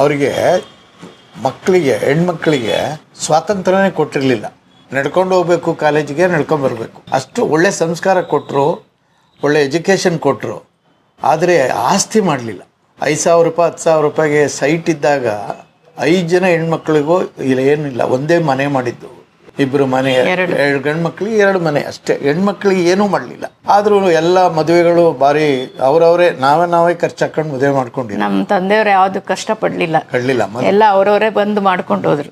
ಅವರಿಗೆ ಮಕ್ಕಳಿಗೆ, ಹೆಣ್ಮಕ್ಳಿಗೆ ಸ್ವಾತಂತ್ರ್ಯನೇ ಕೊಟ್ಟಿರಲಿಲ್ಲ. ನಡ್ಕೊಂಡು ಹೋಗ್ಬೇಕು, ಕಾಲೇಜಿಗೆ ನಡ್ಕೊಂಡು ಬರಬೇಕು. ಅಷ್ಟು ಒಳ್ಳೆ ಸಂಸ್ಕಾರ ಕೊಟ್ಟರು ಒಳ್ಳೆ ಎಜುಕೇಷನ್ ಕೊಟ್ಟರು ಆದರೆ ಆಸ್ತಿ ಮಾಡಲಿಲ್ಲ. ಐದು ಸಾವಿರ ರೂಪಾಯಿ, ಹತ್ತು ಸಾವಿರ ರೂಪಾಯಿಗೆ ಸೈಟ್ ಇದ್ದಾಗ ಐದು ಜನ ಹೆಣ್ಮಕ್ಳಿಗೂ ಇಲ್ಲ, ಏನಿಲ್ಲ, ಒಂದೇ ಮನೆ ಮಾಡಿದ್ದು. ಇಬ್ಬರು ಮನೆ ಎರಡು. ಗಂಡು ಮಕ್ಳಿಗೆ ಎರಡು ಮನೆ ಅಷ್ಟೇ. ಹೆಣ್ಮಕ್ಳಿಗೆ ಏನೂ ಮಾಡಲಿಲ್ಲ. ಆದರೂ ಎಲ್ಲ ಮದುವೆಗಳು ಭಾರಿ ಅವರವರೇ ನಾವೇ ನಾವೇ ಖರ್ಚು ಹಾಕೊಂಡು ಮದುವೆ ಮಾಡ್ಕೊಂಡಿಲ್ಲ ನಮ್ಮ ತಂದೆಯವ್ರು ಯಾವುದು ಕಷ್ಟ ಪಡ್ಲಿಲ್ಲ ಕಡ್ಲಿಲ್ಲ ಎಲ್ಲ ಅವ್ರವರೇ ಬಂದು ಮಾಡ್ಕೊಂಡು ಹೋದ್ರು.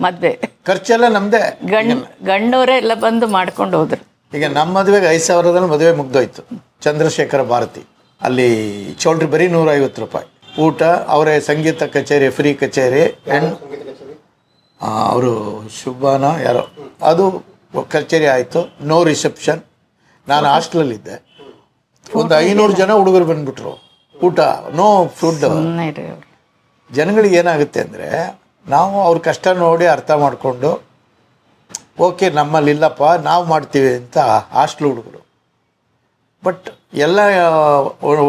ಮದ್ವೆ. ಖರ್ಚೆಲ್ಲ ನಮ್ದೇ. ಗಂಡ್ ಗಂಡವರೇ ಎಲ್ಲ ಬಂದು ಮಾಡ್ಕೊಂಡು ಹೋದ್ರು. ಈಗ ನಮ್ಮ ಮದುವೆಗೆ ಐದು ಸಾವಿರದಲ್ಲಿ ಮದುವೆ ಮುಗ್ದೋಯ್ತು. ಚಂದ್ರಶೇಖರ ಭಾರತಿ. ಅಲ್ಲಿ ಚೌಲ್ಟ್ರಿ ಬರೀ ನೂರೈವತ್ತು ರೂಪಾಯಿ. ಊಟ ಅವರೇ ಸಂಗೀತ ಕಚೇರಿ ಫ್ರೀ ಕಚೇರಿ ಹೆಣ್ ಅವರು ಶುಭಾನ ಯಾರೋ ಅದು ಕಚೇರಿ ಆಯಿತು ನೋ ರಿಸೆಪ್ಷನ್ ನಾನು ಹಾಸ್ಟ್ಲಲ್ಲಿದ್ದೆ. ಒಂದು ಐನೂರು ಜನ ಹುಡುಗರು ಬಂದ್ಬಿಟ್ರು. ಊಟ ನೋ ಫುಡ್ ಜನಗಳಿಗೆ ಏನಾಗುತ್ತೆ ಅಂದರೆ ನಾವು ಅವ್ರ ಕಷ್ಟ ನೋಡಿ ಅರ್ಥ ಮಾಡಿಕೊಂಡು ಓಕೆ ನಮ್ಮಲ್ಲಿ ಇಲ್ಲಪ್ಪ ನಾವು ಮಾಡ್ತೀವಿ ಅಂತ ಹಾಸ್ಟ್ಲ್ ಹುಡುಗರು. ಬಟ್ ಎಲ್ಲ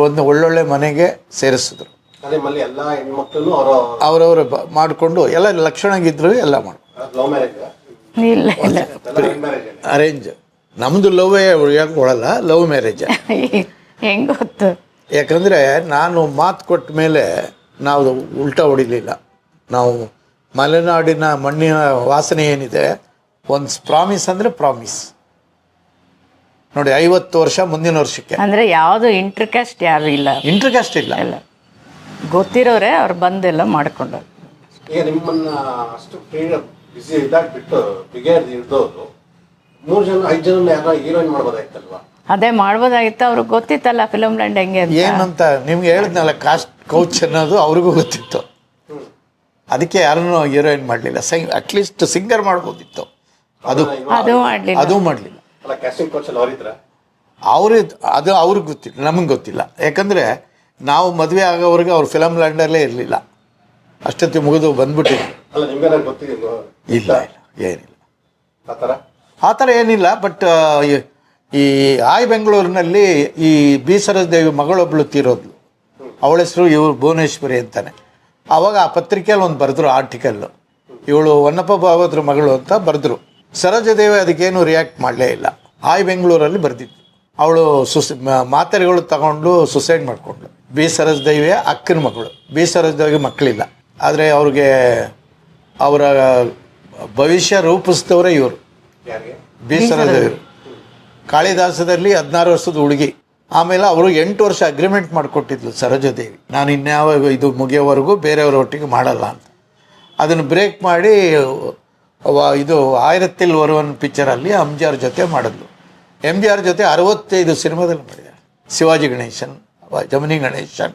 ಒಂದು ಒಳ್ಳೊಳ್ಳೆ ಮನೆಗೆ ಸೇರಿಸಿದ್ರು. ಅದೇ ಮಲ್ಲಿ ಎಲ್ಲಾ ಹೆಣ್ಮಕ್ಳು ಅವರ ಅವರವರು ಮಾಡಿಕೊಂಡು ಎಲ್ಲ ಲಕ್ಷಣಗಿದ್ರು ಎಲ್ಲ ಮಾಡಿ. ಲವ್ ಮ್ಯಾರೇಜ್ ಇಲ್ಲ ಇಲ್ಲ. ಅರೇಂಜ್ ನಮ್ದು ಲವ್ ಯಾಕೆ ಕೊಡಲ್ಲ ಲವ್ ಮ್ಯಾರೇಜ್ ಹೆಂಗ್ ಗೊತ್ತು? ಯಾಕಂದರೆ ನಾನು ಮಾತು ಕೊಟ್ಟ ಮೇಲೆ ನಾವು ಉಲ್ಟಾ ಹೊಡಿಲಿಲ್ಲ. ನಾವು ಮಲೆನಾಡಿನ ಮಣ್ಣಿನ ವಾಸನೆ ಏನಿದೆ ಒಂದು ಪ್ರಾಮಿಸ್ ಅಂದರೆ ಪ್ರಾಮಿಸ್ ನೋಡಿ ಐವತ್ತು ವರ್ಷ ಮುಂದಿನ ವರ್ಷಕ್ಕೆ. ಅಂದ್ರೆ ಯಾವುದು ಇಂಟರ್ಕಾಸ್ಟ್ ಯಾರು ಇಲ್ಲ. ಇಂಟರ್ಕಾಸ್ಟ್ ಇಲ್ಲ. ಇಲ್ಲ. ಗೊತ್ತಿರೋರೆ ಅವ್ರು ಬಂದೆಲ್ಲ ಮಾಡ್ಕೊಂಡು ಈಗ ನಿಮ್ಮನ್ನ ಅಷ್ಟು ಫ್ರೀಡಮ್ ಬಿಸಿ ಇದಾಗಿ ಬಿಟ್ಟು ಬಿಗೇರ್ ಹಿಡ್ದವ್ರು ಮೂರು ಜನ ಐದು ಜನ ಯಾರ ಹೀರೋಯಿನ್ ಮಾಡ್ಬೋದಾಯ್ತಲ್ವಾ? ಅದೇ ಮಾಡ್ಬೋದಾಗಿತ್ತು ಅವ್ರಿಗೆ ಗೊತ್ತಿತ್ತಲ್ಲ ಫಿಲಮ್ ಲ್ಯಾಂಡ್ ಹೆಂಗೆ ಅಂತ. ಏನಂತ ನಿಮ್ಗೆ ಹೇಳಿದ್ನಲ್ಲ ಕಾಸ್ಟ್ ಕೌಚ್ ಅನ್ನೋದು ಅವ್ರಿಗೂ ಗೊತ್ತಿತ್ತು. ಅದಕ್ಕೆ ಯಾರನ್ನೂ ಹೀರೋಯಿನ್ ಮಾಡಲಿಲ್ಲ. ಸೈ ಅಟ್ಲೀಸ್ಟ್ ಸಿಂಗರ್ ಮಾಡ್ಬೋದಿತ್ತು. ಅದು ಅದು ಮಾಡ್ಲಿಲ್ಲ. ಅದು ಮಾಡಲಿಲ್ಲ. ಅಲ್ಲ ಕ್ಯಾಸ್ಟಿಂಗ್ ಕೋಚ್ ಅಲ್ಲಿ ಅವರಿದ್ರ? ಅವ್ರಿಗೆ ಅದು ಅವ್ರಿಗೆ ಗೊತ್ತಿಲ್ಲ ನಮಗೆ ಗೊತ್ತಿಲ್ಲ. ಯಾಕಂದರೆ ನಾವು ಮದುವೆ ಆಗೋವರೆಗೆ ಅವ್ರು ಫಿಲಮ್ ಲ್ಯಾಂಡಲ್ಲೇ ಇರಲಿಲ್ಲ. ಅಷ್ಟೊತ್ತಿ ಮುಗಿದು ಗೊತ್ತಿದೆ ಇಲ್ಲ ಇಲ್ಲ ಏನಿಲ್ಲ. ಆ ಥರ? ಏನಿಲ್ಲ ಬಟ್ ಈ ಆಯ್ ಬೆಂಗಳೂರಿನಲ್ಲಿ ಈ ಬಿ ಸರೋಜದೇವಿ ಮಗಳೊಬ್ಳು ತೀರೋದ್ಲು. ಅವಳ ಹೆಸರು ಇವರು ಭುವನೇಶ್ವರಿ ಅಂತಾನೆ. ಆವಾಗ ಆ ಪತ್ರಿಕೆಯಲ್ಲಿ ಒಂದು ಬರೆದ್ರು ಆರ್ಟಿಕಲ್ಲು ಇವಳು ಹೊನ್ನಪ್ಪ ಭಾವದ್ರ ಮಗಳು ಅಂತ ಬರೆದ್ರು. ಸರೋಜದೇವಿ ಅದಕ್ಕೇನು ರಿಯಾಕ್ಟ್ ಮಾಡಲೇ ಇಲ್ಲ. ಆಯ್ ಬೆಂಗಳೂರಲ್ಲಿ ಬರೆದಿದ್ದು. ಅವಳು ಸುಸ್ ಮಾತ್ರೆಗಳು ತಗೊಂಡು ಸುಸೈಡ್ ಮಾಡಿಕೊಂಡ್ಳು. ಬಿ ಸರೋಜದೇವಿಯ ಅಕ್ಕನ ಮಗಳು. ಬಿ ಸರಸ್ದೇವಿಗೆ ಮಕ್ಕಳಿಲ್ಲ. ಆದರೆ ಅವ್ರಿಗೆ ಅವರ ಭವಿಷ್ಯ ರೂಪಿಸಿದವರೇ ಇವರು. ಯಾರಿಗೆ? ಬಿ ಸರೋಜದೇವರು ಕಾಳಿದಾಸದಲ್ಲಿ ಹದಿನಾರು ವರ್ಷದ ಹುಡುಗಿ. ಆಮೇಲೆ ಅವರು ಎಂಟು ವರ್ಷ ಅಗ್ರಿಮೆಂಟ್ ಮಾಡಿಕೊಟ್ಟಿದ್ಲು ಸರೋಜದೇವಿ ನಾನು ಇನ್ಯಾವ ಇದು ಮುಗಿಯೋವರೆಗೂ ಬೇರೆಯವ್ರ ಒಟ್ಟಿಗೆ ಮಾಡಲ್ಲ ಅಂತ. ಅದನ್ನು ಬ್ರೇಕ್ ಮಾಡಿ ವ- ಇದು ಆಯಿರತ್ತಿಲ್ ಒರುವನ್ ಪಿಕ್ಚರಲ್ಲಿ ಅಂಜಾರ್ ಜೊತೆ ಮಾಡಿದ್ಲು. ಎಂ ಜಿ ಆರ್ ಜೊತೆ ಅರವತ್ತೈದು ಸಿನಿಮಾದಲ್ಲಿ ಮಾಡಿದ್ದಾರೆ. ಶಿವಾಜಿ ಗಣೇಶನ್ ಜಮಿನಿ ಗಣೇಶನ್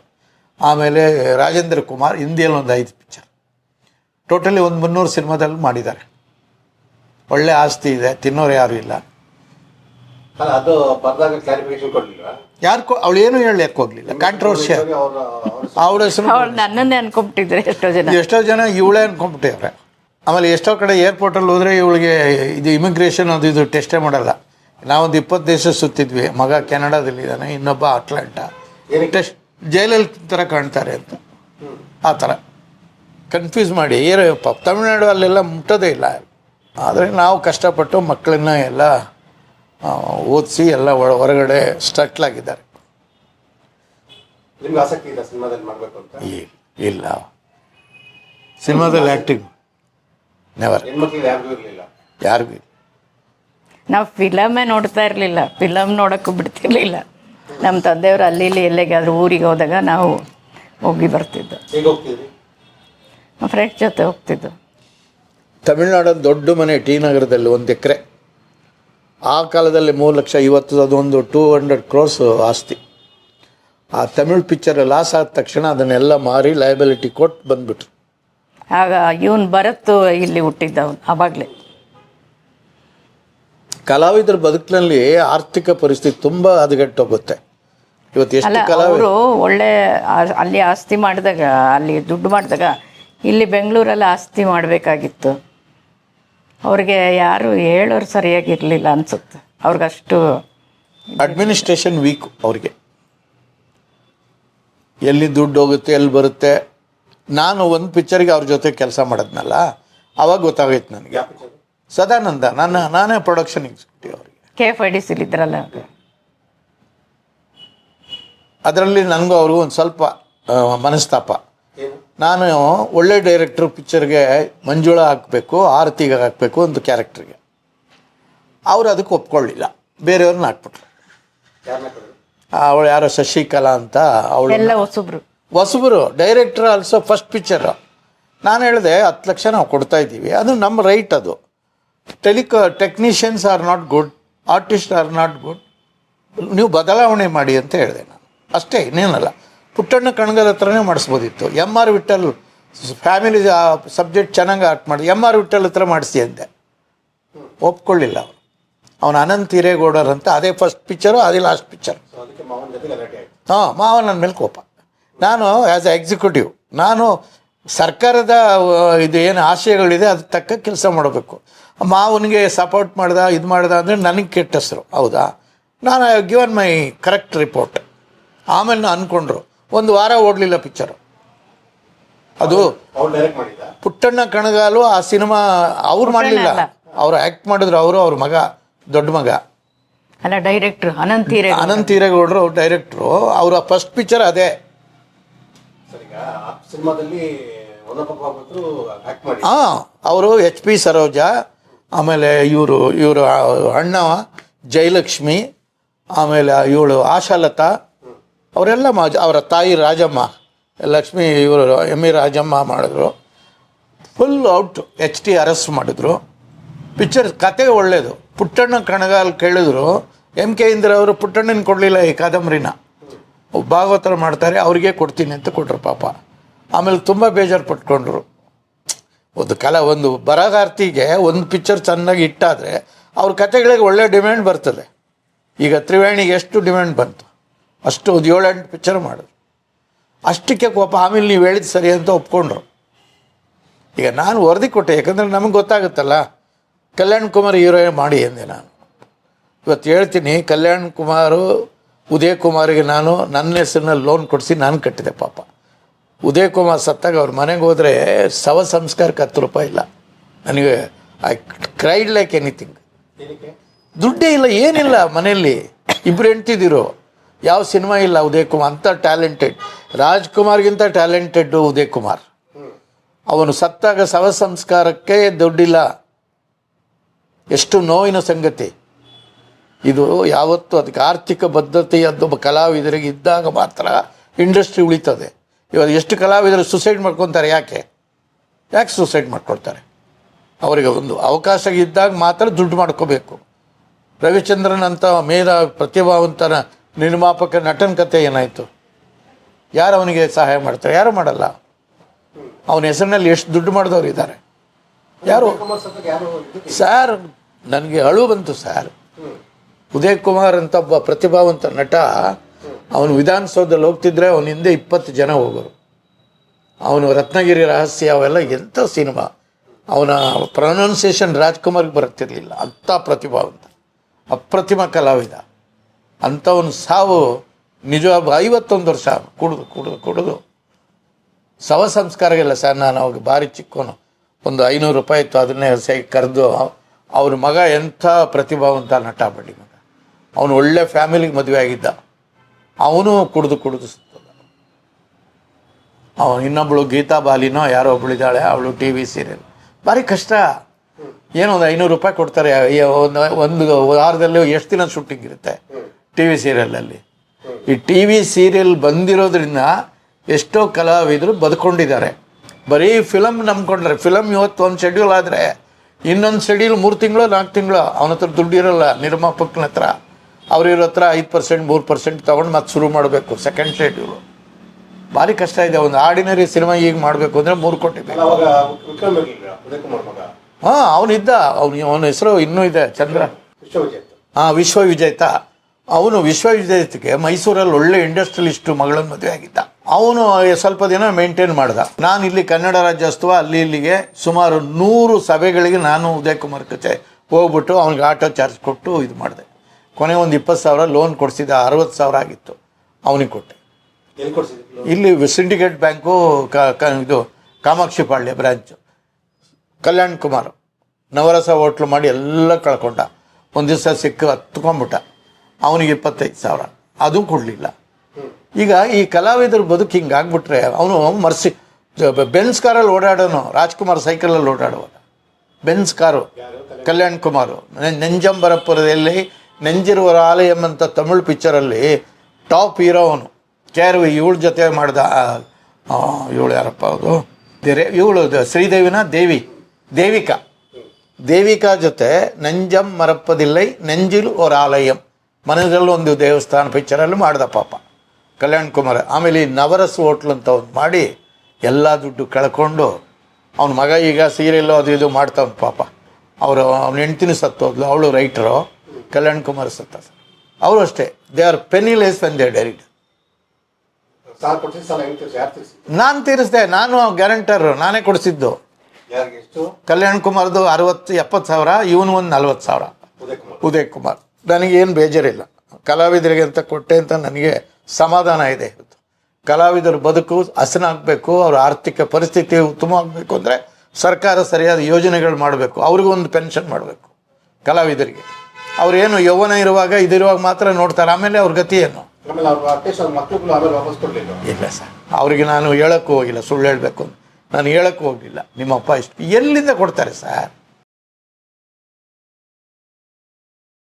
ಆಮೇಲೆ ರಾಜೇಂದ್ರ ಕುಮಾರ್ ಹಿಂದಿಯಲ್ಲಿ ಒಂದು ಐದು ಪಿಕ್ಚರ್ ಟೋಟಲಿ ಒಂದು ಮುನ್ನೂರು ಸಿನಿಮಾದಲ್ಲಿ ಮಾಡಿದ್ದಾರೆ. ಒಳ್ಳೆ ಆಸ್ತಿ ಇದೆ ತಿನ್ನೋರು ಯಾರು ಇಲ್ಲ. ಅಲ್ಲ ಅದು ಯಾರು ಅವಳು ಏನು ಹೇಳಕ್ಕೆ ಹೋಗ್ಲಿಲ್ಲ. ಕಾಂಟ್ರವರ್ಷಿಯಲ್ ಅವಳ ಹೆಸರು ಅವ್ರು ನನ್ನನ್ನೇ ಅನ್ಕೊಂಬಿಟ್ಟಿದ್ರೆ ಎಷ್ಟೋ ಜನ. ಎಷ್ಟೋ ಜನ ಇವಳೇ ಅನ್ಕೊಂಬಿಟ್ಟಿದ್ದಾರೆ. ಆಮೇಲೆ ಎಷ್ಟೋ ಕಡೆ ಏರ್ಪೋರ್ಟಲ್ಲಿ ಹೋದರೆ ಇವಳಿಗೆ ಇದು ಇಮಿಗ್ರೇಷನ್ ಅದು ಇದು ಟೆಸ್ಟೇ ಮಾಡಲ್ಲ. ನಾವೊಂದು ಇಪ್ಪತ್ತು ದೇಶ ಸುತ್ತಿದ್ವಿ. ಮಗ ಕೆನಡಾದಲ್ಲಿ ಇದ್ದಾನೆ ಇನ್ನೊಬ್ಬ ಅಟ್ಲಾಂಟಾ? ಟೆಸ್ಟ್ ಜೈಲಲ್ಲಿ ಥರ ಕಾಣ್ತಾರೆ ಅಂತ. ಆ ಥರ ಕನ್ಫ್ಯೂಸ್ ಮಾಡಿ ಏರೋ ಪಾಪ ತಮಿಳ್ನಾಡು ಅಲ್ಲೆಲ್ಲ ಮುಟ್ಟೋದೇ ಇಲ್ಲ. ಆದರೆ ನಾವು ಕಷ್ಟಪಟ್ಟು ಮಕ್ಕಳನ್ನ ಎಲ್ಲ ಓದಿಸಿ ಎಲ್ಲ ಹೊರಗಡೆ ಸ್ಟ್ರಟ್ಲಾಗಿದ್ದಾರೆ ಇಲ್ಲ. ಸಿನಿಮಾದಲ್ಲಿ ಆ್ಯಕ್ಟಿಂಗ್ ನೆವರ್ ಯಾರಿಗೂ ಇಲ್ಲ. ನಾವು ಫಿಲಮೇ ನೋಡ್ತಾ ಇರಲಿಲ್ಲ. ಫಿಲಮ್ ನೋಡೋಕ್ಕೂ ಬಿಡ್ತಿರ್ಲಿಲ್ಲ. ನಮ್ಮ ತಂದೆಯವರು ಅಲ್ಲಿ ಇಲ್ಲಿ ಎಲ್ಲಿಗಾದ್ರೂ ಊರಿಗೆ ಹೋದಾಗ ನಾವು ಹೋಗಿ ಬರ್ತಿದ್ದು. ನಮ್ಮ ಫ್ರೆಂಡ್ಸ್ ಜೊತೆ ಹೋಗ್ತಿದ್ದು. ತಮಿಳ್ನಾಡಲ್ಲಿ ದೊಡ್ಡ ಮನೆ ಟಿ ನಗರದಲ್ಲಿ ಒಂದು ಎಕರೆ. ಆ ಕಾಲದಲ್ಲಿ ಮೂರು ಲಕ್ಷ ಇವತ್ತು ಅದೊಂದು ಟೂ ಹಂಡ್ರೆಡ್ ಕ್ರೋರ್ಸ್ ಆಸ್ತಿ. ಆ ತಮಿಳ್ ಪಿಕ್ಚರ್ ಲಾಸ್ ಆದ ತಕ್ಷಣ ಅದನ್ನೆಲ್ಲ ಮಾರಿ ಲಯಬಿಲಿಟಿ ಕೊಟ್ಟು ಬಂದ್ಬಿಟ್ರು. ಆಗ ಇವನು ಭರತ್ ಇಲ್ಲಿ ಹುಟ್ಟಿದ್ದ ಅವನು ಅವಾಗಲೇ. ಕಲಾವಿದರ ಬದುಕಿನಲ್ಲಿ ಆರ್ಥಿಕ ಪರಿಸ್ಥಿತಿ ತುಂಬ ಹದಗೆಟ್ಟೋಗುತ್ತೆ. ಇವತ್ತು ಎಷ್ಟು ಕಲಾವಿದರು ಅವರು ಒಳ್ಳೆ ಆ- ಅಲ್ಲಿ ಆಸ್ತಿ ಮಾಡಿದಾಗ ಅಲ್ಲಿ ದುಡ್ಡು ಮಾಡಿದಾಗ ಇಲ್ಲಿ ಬೆಂಗಳೂರಲ್ಲಿ ಆಸ್ತಿ ಮಾಡಬೇಕಾಗಿತ್ತು. ಅವ್ರಿಗೆ ಯಾರು ಹೇಳೋರು ಸರಿಯಾಗಿರಲಿಲ್ಲ ಅನ್ಸುತ್ತೆ. ಅವ್ರಿಗಷ್ಟು ಅಡ್ಮಿನಿಸ್ಟ್ರೇಷನ್ ವೀಕ್ ಅವ್ರಿಗೆ. ಎಲ್ಲಿ ದುಡ್ಡು ಹೋಗುತ್ತೆ ಎಲ್ಲಿ ಬರುತ್ತೆ? ನಾನು ಒಂದು ಪಿಕ್ಚರ್ಗೆ ಅವ್ರ ಜೊತೆ ಕೆಲಸ ಮಾಡಿದ್ನಲ್ಲ ಅವಾಗ ಗೊತ್ತಾಗೈತೆ ನನಗೆ. ಸದಾನಂದ ನನ್ನ ನಾನೇ ಪ್ರೊಡಕ್ಷನ್ ಎಕ್ಸಿಕ್ಯೂಟಿವ್ ಅವರಿಗೆ. ಕೆ ಎಫ್ ಐ ಡಿ ಸಿಲಿದ್ರಲ್ಲ ಅದರಲ್ಲಿ ನನಗೂ ಅವ್ರಿಗೂ ಒಂದು ಸ್ವಲ್ಪ ಆ, ಮನಸ್ತಾಪ. ನಾನು ಒಳ್ಳೆ ಡೈರೆಕ್ಟ್ರ್ ಪಿಕ್ಚರ್ಗೆ ಮಂಜುಳ ಹಾಕಬೇಕು ಆರತಿಗೆ ಹಾಕಬೇಕು ಒಂದು ಕ್ಯಾರೆಕ್ಟ್ರಿಗೆ ಅವರು ಅದಕ್ಕೆ ಒಪ್ಕೊಳ್ಳಿಲ್ಲ. ಬೇರೆಯವ್ರನ್ನ ಹಾಕ್ಬಿಟ್ರು ಅವಳು ಯಾರೋ ಶಶಿಕಲಾ ಅಂತ ಅವಳು. ಎಲ್ಲ ಹೊಸಬ್ರು. ಹೊಸಬರು. ಡೈರೆಕ್ಟರ್ ಆಲ್ಸೋ ಫಸ್ಟ್ ಪಿಕ್ಚರು ನಾನು ಹೇಳಿದೆ ಹತ್ತು ಲಕ್ಷ ನಾವು ಕೊಡ್ತಾ ಇದ್ದೀವಿ. ಅದು ನಮ್ಮ ರೈಟ್ ಅದು. ಟೆಲಿಕ technicians are not good artist are not good ನೀವು ಬದಲಾವಣೆ ಮಾಡಿ ಅಂತ ಹೇಳಿದೆ ನಾನು. ಅಷ್ಟೇ ಇನ್ನೇನಲ್ಲ. ಪುಟ್ಟಣ್ಣ ಕಣಗಲ್ ಹತ್ರನೇ ಮಾಡಿಸ್ಬೋದಿತ್ತು. M R Vittal family subject ಚೆನ್ನಾಗಿ ಆರ್ಟ್ ಮಾಡಿ ಎಂ ಆರ್ ವಿಠಲ್ ಹತ್ರ ಮಾಡಿಸಿ ಅಂದೆ ಒಪ್ಕೊಳ್ಳಿಲ್ಲ ಅವನು ಅವನು ಅನಂತ್ ಹಿರೇಗೌಡರ್ ಅಂತ ಅದೇ ಫಸ್ಟ್ ಪಿಕ್ಚರು ಅದೇ ಲಾಸ್ಟ್ ಪಿಕ್ಚರ್ ಹಾಂ ಮಾವ ನನ್ನ ಮೇಲೆ ಕೋಪ. ನಾನು ಆ್ಯಸ್ ಎ ಎಕ್ಸಿಕ್ಯೂಟಿವ್ ನಾನು ಸರ್ಕಾರದ ಇದು ಏನು ಆಶಯಗಳಿದೆ ಅದಕ್ಕೆ ತಕ್ಕ ಕೆಲಸ ಮಾಡಬೇಕು. ಮಾವನಿಗೆ ಸಪೋರ್ಟ್ ಮಾಡ್ದ ಇದು ಮಾಡ್ದ ಅಂದರೆ ನನಗೆ ಕೆಟ್ಟ ಹೆಸರು. ಹೌದಾ? ನಾನು I given my correct report ಆಮೇಲೆ ನಾನು ಅಂದ್ಕೊಂಡ್ರು ಒಂದು ವಾರ ಓಡಲಿಲ್ಲ ಪಿಕ್ಚರು ಅದು ಪುಟ್ಟಣ್ಣ ಕಣಗಾಲು ಆ ಸಿನಿಮಾ ಅವ್ರು ಮಾಡಲಿಲ್ಲ. ಅವ್ರು ಆ್ಯಕ್ಟ್ ಮಾಡಿದ್ರು ಅವರು ಅವ್ರ ಮಗ ದೊಡ್ಡ ಮಗ. ಅಲ್ಲ ಡೈರೆಕ್ಟ್ರು ಅನಂತ ಅನಂತ ಹೀರೇಗೌಡರು ಡೈರೆಕ್ಟ್ರು ಅವರ ಫಸ್ಟ್ ಪಿಕ್ಚರ್ ಅದೇ. ಹಾಂ ಅವರು ಎಚ್ ಪಿ ಸರೋಜಾ ಆಮೇಲೆ ಇವರು ಇವರು ಅಣ್ಣ ಜಯಲಕ್ಷ್ಮಿ, ಆಮೇಲೆ ಇವಳು ಆಶಾಲತಾ, ಅವರೆಲ್ಲ ಮಾ, ಅವರ ತಾಯಿ ರಾಜಮ್ಮ, ಲಕ್ಷ್ಮಿ ಇವರು ಎಂ ಇ ರಾಜಮ್ಮ ಮಾಡಿದ್ರು. Full out H T arrest ಮಾಡಿದ್ರು. ಪಿಕ್ಚರ್ ಕತೆ ಒಳ್ಳೆಯದು ಪುಟ್ಟಣ್ಣ ಕಣಗಾಲ್ ಕೇಳಿದ್ರು ಎಂ ಕೆ ಇಂದ್ರ ಅವರು ಪುಟ್ಟಣ್ಣನ ಕೊಡಲಿಲ್ಲ ಈ ಕಾದಂಬರಿನ. ಭಾಗವತರ ಮಾಡ್ತಾರೆ, ಅವ್ರಿಗೆ ಕೊಡ್ತೀನಿ ಅಂತ ಕೊಟ್ಟರು ಪಾಪ. ಆಮೇಲೆ ತುಂಬ ಬೇಜಾರು ಪಟ್ಕೊಂಡ್ರು. ಒಂದು ಕಲ, ಒಂದು ಬರಗಾರ್ತಿಗೆ ಒಂದು ಪಿಕ್ಚರ್ ಚೆನ್ನಾಗಿ ಇಟ್ಟಾದರೆ ಅವ್ರ ಕತೆಗಳಿಗೆ ಒಳ್ಳೆ ಡಿಮ್ಯಾಂಡ್ ಬರ್ತದೆ. ಈಗ ತ್ರಿವೇಣಿಗೆ ಎಷ್ಟು ಡಿಮ್ಯಾಂಡ್ ಬಂತು? ಅಷ್ಟು ಒಂದು ಏಳೆಂಟು ಪಿಕ್ಚರ್ ಮಾಡಿದ್ರು. ಅಷ್ಟಕ್ಕೆ ಕೋಪ ಆಮೇಲೆ ನೀವು ಹೇಳಿದ ಸರಿ ಅಂತ ಒಪ್ಕೊಂಡ್ರು. ಈಗ ನಾನು ವರದಿ ಕೊಟ್ಟೆ, ಯಾಕಂದರೆ ನಮಗೆ ಗೊತ್ತಾಗುತ್ತಲ್ಲ, ಕಲ್ಯಾಣ್ ಕುಮಾರ್ ಹೀರೋ ಮಾಡಿ ಎಂದೆ ನಾನು. ಇವತ್ತು ಹೇಳ್ತೀನಿ, ಕಲ್ಯಾಣ್ ಕುಮಾರು, ಉದಯ್ ಕುಮಾರಿಗೆ ನಾನು ನನ್ನ ಹೆಸರಿನಲ್ಲಿ ಲೋನ್ ಕೊಡಿಸಿ ನಾನು ಕಟ್ಟಿದೆ ಪಾಪ. ಉದಯ್ ಕುಮಾರ್ ಸತ್ತಾಗ ಅವ್ರ ಮನೆಗೆ ಹೋದರೆ ಶವ ಸಂಸ್ಕಾರಕ್ಕೆ ಹತ್ತು ರೂಪಾಯಿ ಇಲ್ಲ. ನನಗೆ ಐ ಕ್ರೈಡ್ ಲೈಕ್ ಎನಿಥಿಂಗ್ ದುಡ್ಡೇ ಇಲ್ಲ ಏನಿಲ್ಲ ಮನೆಯಲ್ಲಿ. ಇಬ್ಬರು ಹೆಂಡ್ತಿದ್ದೀರು ಯಾವ ಸಿನಿಮಾ ಇಲ್ಲ ಉದಯ್ ಕುಮಾರ್ ಅಂಥ ಟ್ಯಾಲೆಂಟೆಡ್ ರಾಜ್ಕುಮಾರ್ಗಿಂತ ಟ್ಯಾಲೆಂಟೆಡ್ ಉದಯ್ ಕುಮಾರ್. ಅವನು ಸತ್ತಾಗ ಶವ ಸಂಸ್ಕಾರಕ್ಕೆ ದುಡ್ಡಿಲ್ಲ. ಎಷ್ಟು ನೋವಿನ ಸಂಗತಿ. ಇದು ಯಾವತ್ತೂ ಅದಕ್ಕೆ ಆರ್ಥಿಕ ಬದ್ಧತೆಯದ್ದೊಬ್ಬ ಕಲಾವಿದರಿಗೆ ಇದ್ದಾಗ ಮಾತ್ರ ಇಂಡಸ್ಟ್ರಿ ಉಳಿತದೆ. ಇವಾಗ ಎಷ್ಟು ಕಲಾವಿದರು ಸುಸೈಡ್ ಮಾಡ್ಕೊತಾರೆ ಯಾಕೆ? ಯಾಕೆ ಸುಸೈಡ್ ಮಾಡ್ಕೊಳ್ತಾರೆ? ಅವರಿಗೆ ಒಂದು ಅವಕಾಶ ಇದ್ದಾಗ ಮಾತ್ರ ದುಡ್ಡು ಮಾಡ್ಕೋಬೇಕು. ರವಿಚಂದ್ರನ್ ಅಂತ ಮೇಧ ಪ್ರತಿಭಾವಂತನ ನಿರ್ಮಾಪಕ ನಟನ ಕತೆ ಏನಾಯಿತು? ಯಾರು ಅವನಿಗೆ ಸಹಾಯ ಮಾಡ್ತಾರೆ? ಯಾರು ಮಾಡಲ್ಲ? ಅವನ ಹೆಸರಿನಲ್ಲಿ ಎಷ್ಟು ದುಡ್ಡು ಮಾಡಿದವರು ಇದ್ದಾರೆ? ಯಾರು? ಸರ್ ನನಗೆ ಅಳು ಬಂತು ಸರ್ ಉದಯ್ ಕುಮಾರ್ ಅಂತ ಒಬ್ಬ ಪ್ರತಿಭಾವಂತ ನಟ ಅವನು ವಿಧಾನಸೌಧದಲ್ಲಿ ಹೋಗ್ತಿದ್ರೆ ಅವನ ಹಿಂದೆ ಇಪ್ಪತ್ತು ಜನ ಹೋಗೋರು. ಅವನು ರತ್ನಗಿರಿ ರಹಸ್ಯ, ಅವೆಲ್ಲ ಎಂಥ ಸಿನಿಮಾ. ಅವನ ಪ್ರೊನೌನ್ಸಿಯೇಷನ್ ರಾಜ್ಕುಮಾರ್ಗೆ ಬರುತ್ತಿರಲಿಲ್ಲ. ಅಂಥ ಪ್ರತಿಭಾವಂತ ಅಪ್ರತಿಮ ಕಲಾವಿದ. ಅಂಥವನ ಸಾವು ನಿಜ ಐವತ್ತೊಂದು ವರ್ಷ ಕುಡಿದು ಕುಡಿದು ಕುಡಿದು. ಶವ ಸಂಸ್ಕಾರಗೆಲ್ಲ ಸರ್. ನಾನು ಅವಾಗ ಭಾರಿ ಚಿಕ್ಕವನು ಒಂದು ಐನೂರು ರೂಪಾಯಿ ಇತ್ತು. ಅದನ್ನೇ ಸೈ ಕರೆದು ಅವ್ರ ಮಗ ಎಂಥ ಪ್ರತಿಭಾವಂತ ನಟ ಬಡ್ಡಿ ಮಗ. ಅವನು ಒಳ್ಳೆ ಫ್ಯಾಮಿಲಿಗೆ ಮದುವೆ ಆಗಿದ್ದ. ಅವನು ಕುಡಿದು ಕುಡಿದು ಸುತ್ತದ. ಅವನು ಇನ್ನೊಬ್ಬಳು ಗೀತಾ ಬಾಲಿನೋ ಯಾರೋ ಒಬ್ಳಿದ್ದಾಳೆ ಅವಳು ಟಿ ವಿ ಸೀರಿಯಲ್ ಭಾರಿ ಕಷ್ಟ. ಏನೋ ಒಂದು ಐನೂರು ರೂಪಾಯಿ ಕೊಡ್ತಾರೆ ಒಂದು ಒಂದು ವಾರದಲ್ಲಿ ಎಷ್ಟು ದಿನ ಶೂಟಿಂಗ್ ಇರುತ್ತೆ ಟಿ ವಿ ಸೀರಿಯಲಲ್ಲಿ ಈ ಟಿ ವಿ ಸೀರಿಯಲ್ ಬಂದಿರೋದ್ರಿಂದ ಎಷ್ಟೋ ಕಲಾವಿದರು ಬದುಕೊಂಡಿದ್ದಾರೆ. ಬರೀ ಫಿಲಮ್ ನಂಬ್ಕೊಂಡ್ರೆ ಫಿಲಮ್ ಇವತ್ತು ಒಂದು ಶೆಡ್ಯೂಲ್ ಆದರೆ ಇನ್ನೊಂದು ಶೆಡ್ಯೂಲ್ ಮೂರು ತಿಂಗಳು, ನಾಲ್ಕು ತಿಂಗಳು ಅವನ ಹತ್ರ ದುಡ್ಡಿರಲ್ಲ ನಿರ್ಮಾಪಕನ ಹತ್ರ. ಅವ್ರಿರೋ ಹತ್ರ ಐದು ಪರ್ಸೆಂಟ್ ಮೂರು ಪರ್ಸೆಂಟ್ ತೊಗೊಂಡು ಮತ್ತೆ ಶುರು ಮಾಡಬೇಕು ಸೆಕೆಂಡ್ ಶೆಡ್ಯೂಲು ಭಾರಿ ಕಷ್ಟ ಇದೆ ಒಂದು ಆರ್ಡಿನರಿ ಸಿನಿಮಾ ಈಗ ಮಾಡಬೇಕು ಅಂದರೆ ಮೂರು ಕೋಟಿ ಬೇಕು. ಹಾಂ ಅವನಿದ್ದ ಅವನು ಅವನ ಹೆಸರು ಇನ್ನೂ ಇದೆ ಚಂದ್ರ. ಹಾಂ ವಿಶ್ವವಿಜೇತ. ಅವನು ವಿಶ್ವವಿಜೇತಕ್ಕೆ ಮೈಸೂರಲ್ಲಿ ಒಳ್ಳೆ ಇಂಡಸ್ಟ್ರಿಯಲಿಸ್ಟು ಮಗಳನ್ನ ಮದುವೆ ಆಗಿದ್ದ. ಅವನು ಸ್ವಲ್ಪ ದಿನ ಮೇಂಟೈನ್ ಮಾಡ್ದ. ನಾನು ಇಲ್ಲಿ ಕನ್ನಡ ರಾಜ್ಯೋತ್ಸವ ಅಲ್ಲಿ ಇಲ್ಲಿಗೆ ಸುಮಾರು ನೂರು ಸಭೆಗಳಿಗೆ ನಾನು ಉದಯ ಕುಮಾರ್ ಕಚೆ ಹೋಗ್ಬಿಟ್ಟು ಅವ್ನಿಗೆ ಆಟೋ ಚಾರ್ಜ್ ಕೊಟ್ಟು ಇದು ಮಾಡಿದೆ. ಕೊನೆ ಒಂದು ಇಪ್ಪತ್ತು ಸಾವಿರ ಲೋನ್ ಕೊಡಿಸಿದ್ದೆ ಅರವತ್ತು ಸಾವಿರ ಆಗಿತ್ತು. ಅವನಿಗೆ ಕೊಟ್ಟೆ. ಇಲ್ಲಿ ಸಿಂಡಿಕೇಟ್ ಬ್ಯಾಂಕು ಕ ಕ ಇದು ಕಾಮಾಕ್ಷಿ ಪಾಳ್ಯ ಬ್ರಾಂಚು ಕಲ್ಯಾಣ್ ಕುಮಾರ್ ನವರಸ ಹೋಟ್ಲು ಮಾಡಿ ಎಲ್ಲ ಕಳ್ಕೊಂಡ. ಒಂದು ದಿವಸ ಸಿಕ್ಕ ಹತ್ಕೊಂಡ್ಬಿಟ್ಟ. ಅವನಿಗೆ ಇಪ್ಪತ್ತೈದು ಸಾವಿರ. ಅದು ಕೊಡಲಿಲ್ಲ. ಈಗ ಈ ಕಲಾವಿದ್ರ ಬದುಕು ಹಿಂಗೆ ಆಗ್ಬಿಟ್ರೆ ಅವನು ಮರ್ಸಿ ಬೆನ್ಸ್ ಕಾರಲ್ಲಿ ಓಡಾಡೋನು. ರಾಜ್ಕುಮಾರ್ ಸೈಕಲಲ್ಲಿ ಓಡಾಡುವಾಗ. ಬೆನ್ಸ್ ಕಾರು ಕಲ್ಯಾಣ್ ಕುಮಾರ್ ನೆಂಜಂಬರಪುರದಲ್ಲಿ ನೆಂಜಿರುವರ ಆಲಯಂ ಅಂತ ತಮಿಳು ಪಿಕ್ಚರಲ್ಲಿ ಟಾಪ್ ಹೀರೋ ಅವನು. ವಿ ಇವಳ ಜೊತೆ ಮಾಡಿದ ಇವಳು ಯಾರಪ್ಪ ಅದು? ಬೇರೆ ಇವಳು ಶ್ರೀದೇವಿನ ದೇವಿ, ದೇವಿಕಾ. ದೇವಿಕಾ ಜೊತೆ ನೆಂಜಂ ಮರಪ್ಪದಿಲ್ಲೈ ನೆಂಜಿಲು ಅವರ ಆಲಯಂ. ಒಂದು ದೇವಸ್ಥಾನ ಪಿಕ್ಚರಲ್ಲಿ ಮಾಡಿದ ಪಾಪ. ಕಲ್ಯಾಣ್ ಕುಮಾರ್, ಆಮೇಲೆ ಈ ನವರಸ್ ಹೋಟ್ಲ್ ಅಂತ ಒಂದು ಮಾಡಿ ಎಲ್ಲ ದುಡ್ಡು ಕಳ್ಕೊಂಡು ಅವನ ಮಗ ಈಗ ಸೀರಿಯಲ್ಲು ಅದು ಇದು ಮಾಡ್ತಾವ್ನು ಪಾಪ. ಅವರು, ಅವ್ನ ಹೆಂಡ್ತಿನೂ ಸತ್ತೋದ್ಲು, ಅವಳು ರೈಟರು ಕಲ್ಯಾಣ್ ಕುಮಾರ್ ಸತ್ತ ಅವರು ಅಷ್ಟೇ. They are penniless and they ಡೈರಿಡ್ ನಾನು ತೀರಿಸಿದೆ. ನಾನು ಗ್ಯಾರಂಟರ್. ನಾನೇ ಕೊಡಿಸಿದ್ದು. ಕಲ್ಯಾಣ್ ಕುಮಾರ್ದು ಅರವತ್ತು ಎಪ್ಪತ್ತು ಸಾವಿರ ಇವನು ಒಂದು ನಲ್ವತ್ತು ಸಾವಿರ. ಉದಯ್ ಕುಮಾರ್. ಉದಯ್ ಕುಮಾರ್. ನನಗೇನು ಬೇಜಾರಿಲ್ಲ. ಕಲಾವಿದರಿಗೆ ಅಂತ ಕೊಟ್ಟೆ ಅಂತ ನನಗೆ ಸಮಾಧಾನ ಇದೆ. ಕಲಾವಿದರು ಕಲಾವಿದರ ಬದುಕು ಹಸನಾಗಬೇಕು ಅವ್ರ ಆರ್ಥಿಕ ಪರಿಸ್ಥಿತಿ ಉತ್ತಮ ಆಗಬೇಕು ಅಂದರೆ ಸರ್ಕಾರ ಸರಿಯಾದ ಯೋಜನೆಗಳು ಮಾಡಬೇಕು. ಅವ್ರಿಗೂ ಒಂದು ಪೆನ್ಷನ್ ಮಾಡಬೇಕು. ಕಲಾವಿದರಿಗೆ. ಅವ್ರೇನು ಯೌವನ ಇರುವಾಗ ಇದಿರುವಾಗ ಮಾತ್ರ ನೋಡ್ತಾರೆ. ಆಮೇಲೆ ಅವ್ರ ಗತಿ ಏನು? ಇಲ್ಲ ಸರ್. ಅವರಿಗೆ ನಾನು ಹೇಳೋಕ್ಕೂ ಹೋಗಿಲ್ಲ. ಸುಳ್ಳು ಹೇಳಬೇಕು ನಾನು ಹೇಳೋಕ್ಕೂ ಹೋಗಲಿಲ್ಲ. ನಿಮ್ಮಪ್ಪ ಇಷ್ಟು ಎಲ್ಲಿಂದ ಕೊಡ್ತಾರೆ ಸರ್?